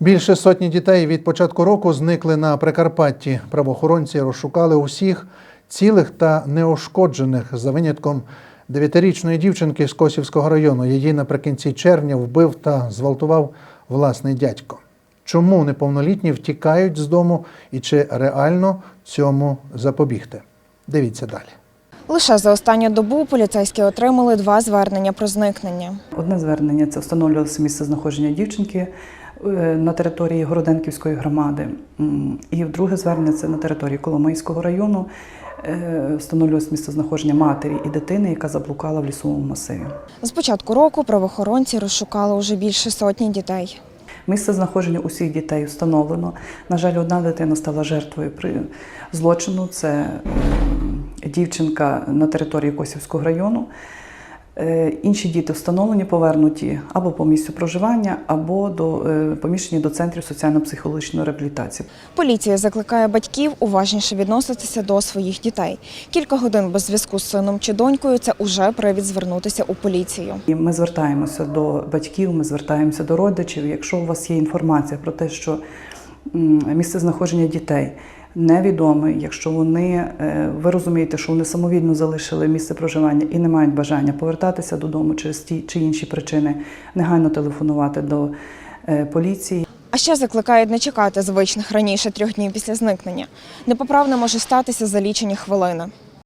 Більше сотні дітей від початку року зникли на Прикарпатті. Правоохоронці розшукали усіх цілих та неошкоджених за винятком дев'ятирічної дівчинки з Косівського району. Її наприкінці червня вбив та зґвалтував власний дядько. Чому неповнолітні втікають з дому і чи реально цьому запобігти? Дивіться далі. Лише за останню добу поліцейські отримали два звернення про зникнення. Одне звернення це встановлювалося місце знаходження дівчинки на території Городенківської громади. І друге звернення це на території Коломийського району. е, Встановлювалося місце знаходження матері і дитини, яка заблукала в лісовому масиві. З початку року правоохоронці розшукали уже більше сотні дітей. Місце знаходження усіх дітей встановлено. На жаль, одна дитина стала жертвою при злочину. Це дівчинка на території Косівського району. Е, Інші діти встановлені, повернуті або по місцю проживання, або до е, поміщені до центрів соціально-психологічної реабілітації. Поліція закликає батьків уважніше відноситися до своїх дітей. Кілька годин без зв'язку з сином чи донькою це уже привід звернутися у поліцію. І ми звертаємося до батьків, ми звертаємося до родичів. Якщо у вас є інформація про те, що місце знаходження дітей невідоме, якщо вони е, ви розумієте, що вони самовільно залишили місце проживання і не мають бажання повертатися додому через ті чи інші причини, негайно телефонувати до е, поліції. А ще закликають не чекати звичних раніше трьох днів після зникнення. Непоправне може статися за лічені хвилини.